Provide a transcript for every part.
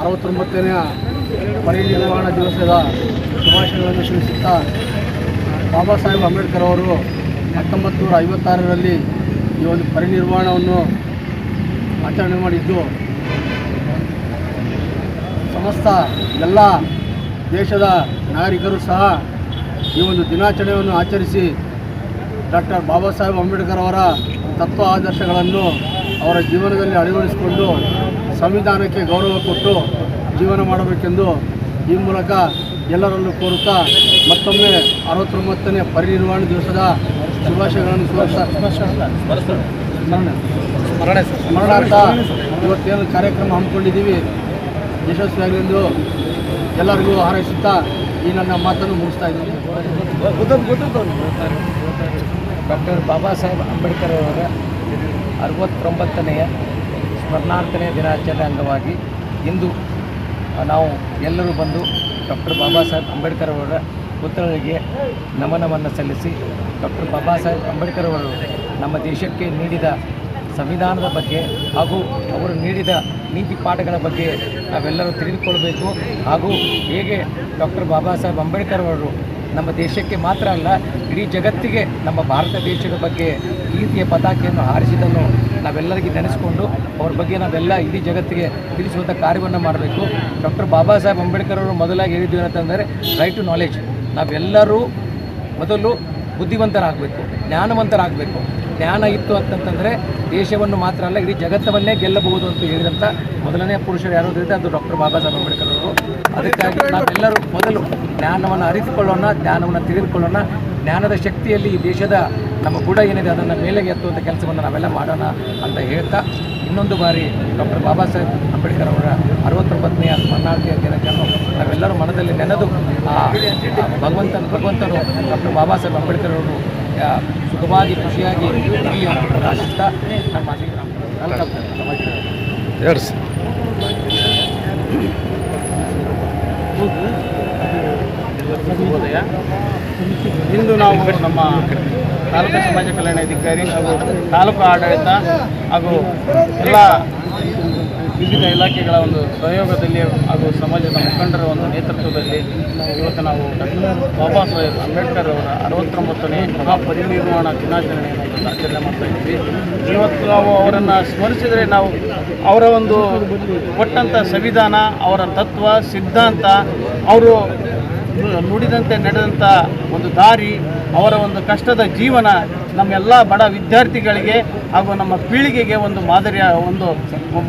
ಅರವತ್ತೊಂಬತ್ತನೆಯ ಪರಿನಿರ್ವಾಣ ದಿವಸದ ಶುಭಾಶಯಗಳನ್ನು ತಿಳಿಸುತ್ತಾ ಬಾಬಾ ಸಾಹೇಬ್ ಅಂಬೇಡ್ಕರ್ ಅವರು ಹತ್ತೊಂಬತ್ತು ನೂರ ಐವತ್ತಾರರಲ್ಲಿ ಈ ಒಂದು ಪರಿನಿರ್ವಾಣವನ್ನು ಆಚರಣೆ ಮಾಡಿದ್ದು. ಸಮಸ್ತ ಎಲ್ಲ ದೇಶದ ನಾಗರಿಕರು ಸಹ ಈ ಒಂದು ದಿನಾಚರಣೆಯನ್ನು ಆಚರಿಸಿ ಡಾಕ್ಟರ್ ಬಾಬಾ ಸಾಹೇಬ್ ಅಂಬೇಡ್ಕರ್ ಅವರ ತತ್ವ ಆದರ್ಶಗಳನ್ನು ಅವರ ಜೀವನದಲ್ಲಿ ಅಳವಡಿಸಿಕೊಂಡು ಸಂವಿಧಾನಕ್ಕೆ ಗೌರವ ಕೊಟ್ಟು ಜೀವನ ಮಾಡಬೇಕೆಂದು ಈ ಮೂಲಕ ಎಲ್ಲರಲ್ಲೂ ಕೋರುತ್ತಾ ಮತ್ತೊಮ್ಮೆ ಅರವತ್ತೊಂಬತ್ತನೇ ಪರಿನಿರ್ವಾಣ ದಿವಸದ ಶುಭಾಶಯಗಳನ್ನು ಕೋರುತ್ತಾ. ಸ್ಮರಣಾರ್ಥ ಇವತ್ತೇನು ಕಾರ್ಯಕ್ರಮ ಹಮ್ಮಿಕೊಂಡಿದ್ದೀವಿ. ಯಶಸ್ವಿಯಾಗಲೆಂದು ಎಲ್ಲರಿಗೂ ಹಾರೈಸುತ್ತಾ ಈ ನನ್ನ ಮಾತನ್ನು ಮುಗಿಸ್ತಾ ಇದ್ದೀನಿ. ಡಾಕ್ಟರ್ ಬಾಬಾ ಸಾಹೇಬ್ ಅಂಬೇಡ್ಕರ್ ಅವರ ಅರವತ್ತೊಂಬತ್ತನೆಯ ಸ್ಮರಣಾರ್ಥನೆಯ ದಿನಾಚರಣೆ ಅಂಗವಾಗಿ ಇಂದು ನಾವು ಎಲ್ಲರೂ ಬಂದು ಡಾಕ್ಟರ್ ಬಾಬಾ ಸಾಹೇಬ್ ಅಂಬೇಡ್ಕರ್ ಅವರ ಪುತ್ರರಿಗೆ ನಮನವನ್ನು ಸಲ್ಲಿಸಿ ಡಾಕ್ಟರ್ ಬಾಬಾ ಸಾಹೇಬ್ ಅಂಬೇಡ್ಕರ್ ಅವರು ನಮ್ಮ ದೇಶಕ್ಕೆ ನೀಡಿದ ಸಂವಿಧಾನದ ಬಗ್ಗೆ ಹಾಗೂ ಅವರು ನೀಡಿದ ನೀತಿ ಪಾಠಗಳ ಬಗ್ಗೆ ನಾವೆಲ್ಲರೂ ತಿಳಿದುಕೊಳ್ಬೇಕು. ಹಾಗೂ ಹೇಗೆ ಡಾಕ್ಟರ್ ಬಾಬಾ ಸಾಹೇಬ್ ಅಂಬೇಡ್ಕರ್ ಅವರು ನಮ್ಮ ದೇಶಕ್ಕೆ ಮಾತ್ರ ಅಲ್ಲ, ಇಡೀ ಜಗತ್ತಿಗೆ ನಮ್ಮ ಭಾರತ ದೇಶದ ಬಗ್ಗೆ ಈ ಪತಾಕೆಯನ್ನು ಹಾರಿಸಿದ್ದನ್ನು ನಾವೆಲ್ಲರಿಗೆ ನೆನೆಸ್ಕೊಂಡು ಅವ್ರ ಬಗ್ಗೆ ನಾವೆಲ್ಲ ಇಡೀ ಜಗತ್ತಿಗೆ ತಿಳಿಸುವಂಥ ಕಾರ್ಯವನ್ನು ಮಾಡಬೇಕು. ಡಾಕ್ಟರ್ ಬಾಬಾ ಸಾಹೇಬ್ ಅಂಬೇಡ್ಕರ್ ಅವರು ಮೊದಲಾಗಿ ಹೇಳಿದ್ದು ಏನಂತಂದರೆ ರೈಟ್ ಟು ನಾಲೆಜ್ ನಾವೆಲ್ಲರೂ ಮೊದಲು ಬುದ್ಧಿವಂತರಾಗಬೇಕು, ಜ್ಞಾನವಂತರಾಗಬೇಕು. ಜ್ಞಾನ ಇತ್ತು ಅಂತಂತಂದರೆ ದೇಶವನ್ನು ಮಾತ್ರ ಅಲ್ಲ, ಇಡೀ ಜಗತ್ತವನ್ನೇ ಗೆಲ್ಲಬಹುದು ಅಂತ ಹೇಳಿದಂಥ ಮೊದಲನೇ ಪುರುಷರು ಯಾರು ಇದ್ದರೆ ಅದು ಡಾಕ್ಟರ್ ಬಾಬಾ ಸಾಹೇಬ್ ಅಂಬೇಡ್ಕರ್ ಅವರು. ಅದಕ್ಕಾಗಿ ನಾವೆಲ್ಲರೂ ಮೊದಲು ಜ್ಞಾನವನ್ನು ಅರಿತುಕೊಳ್ಳೋಣ, ಜ್ಞಾನವನ್ನು ತಿಳಿದುಕೊಳ್ಳೋಣ. ಜ್ಞಾನದ ಶಕ್ತಿಯಲ್ಲಿ ಈ ದೇಶದ ನಮ್ಮ ಗುಡ ಏನಿದೆ ಅದನ್ನು ಮೇಲೆಗೆ ಎತ್ತುವಂಥ ಕೆಲಸವನ್ನು ನಾವೆಲ್ಲ ಮಾಡೋಣ ಅಂತ ಹೇಳ್ತಾ ಇನ್ನೊಂದು ಬಾರಿ ಡಾಕ್ಟರ್ ಬಾಬಾ ಸಾಹೇಬ್ ಅಂಬೇಡ್ಕರ್ ಅವರ ಅರವತ್ತೊಂಬತ್ತನೆಯ ಸ್ಮರಣಾರ್ಥಿಯ ದಿನಕ್ಕೆ ನಾವೆಲ್ಲರೂ ಮನದಲ್ಲಿ ನೆನೆದು ಭಗವಂತನ ಭಗವಂತನು ಡಾಕ್ಟರ್ ಬಾಬಾ ಸಾಹೇಬ್ ಅಂಬೇಡ್ಕರ್ ಅವರು ಸುಖವಾಗಿ ಖುಷಿಯಾಗಿ ಪ್ರಕಾಶಿಸ್ತಾ ಆಶಿಸ್ತಾ ನಮ್ಮ ಮಾತಿಗೆ ಇಂದು ನಾವು ನಮ್ಮ ತಾಲೂಕು ಸಮಾಜ ಕಲ್ಯಾಣ ಅಧಿಕಾರಿ ಹಾಗೂ ತಾಲೂಕು ಆಡಳಿತ ಹಾಗೂ ಎಲ್ಲ ವಿವಿಧ ಇಲಾಖೆಗಳ ಒಂದು ಸಹಯೋಗದಲ್ಲಿ ಹಾಗೂ ಸಮಾಜದ ಮುಖಂಡರ ಒಂದು ನೇತೃತ್ವದಲ್ಲಿ ಇವತ್ತು ನಾವು ಬಾಬಾ ಸಾಹೇಬ್ ಅಂಬೇಡ್ಕರ್ ಅವರ ಅರವತ್ತೊಂಬತ್ತನೇ ಮಹಾಪರಿನಿರ್ವಾಣ ದಿನಾಚರಣೆಯನ್ನು ಇವತ್ತು ಆಚರಣೆ ಮಾಡ್ತಾ ಇದ್ದೀವಿ. ಇವತ್ತು ನಾವು ಅವರನ್ನು ಸ್ಮರಿಸಿದರೆ ನಾವು ಅವರ ಒಂದು ಕೊಟ್ಟಂಥ ಸಂವಿಧಾನ, ಅವರ ತತ್ವ, ಸಿದ್ಧಾಂತ, ಅವರು ನುಡಿದಂತೆ ನಡೆದಂಥ ಒಂದು ದಾರಿ, ಅವರ ಒಂದು ಕಷ್ಟದ ಜೀವನ ನಮ್ಮೆಲ್ಲ ಬಡ ವಿದ್ಯಾರ್ಥಿಗಳಿಗೆ ಹಾಗೂ ನಮ್ಮ ಪೀಳಿಗೆಗೆ ಒಂದು ಮಾದರಿಯ, ಒಂದು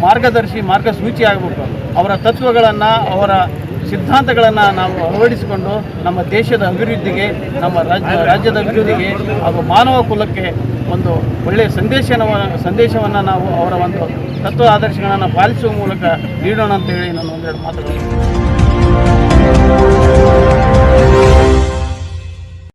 ಮಾರ್ಗದರ್ಶಿ, ಮಾರ್ಗಸೂಚಿ ಆಗಬೇಕು. ಅವರ ತತ್ವಗಳನ್ನು, ಅವರ ಸಿದ್ಧಾಂತಗಳನ್ನು ನಾವು ಅಳವಡಿಸಿಕೊಂಡು ನಮ್ಮ ದೇಶದ ಅಭಿವೃದ್ಧಿಗೆ, ನಮ್ಮ ರಾಜ್ಯ ರಾಜ್ಯದ ಅಭಿವೃದ್ಧಿಗೆ ಹಾಗೂ ಮಾನವ ಕುಲಕ್ಕೆ ಒಂದು ಒಳ್ಳೆಯ ಸಂದೇಶನ ಸಂದೇಶವನ್ನು ನಾವು ಅವರ ಒಂದು ತತ್ವ ಆದರ್ಶಗಳನ್ನು ಪಾಲಿಸುವ ಮೂಲಕ ನೀಡೋಣ ಅಂತೇಳಿ ನಾನು ಒಂದೆರಡು ಮಾತುಗಳನ್ನು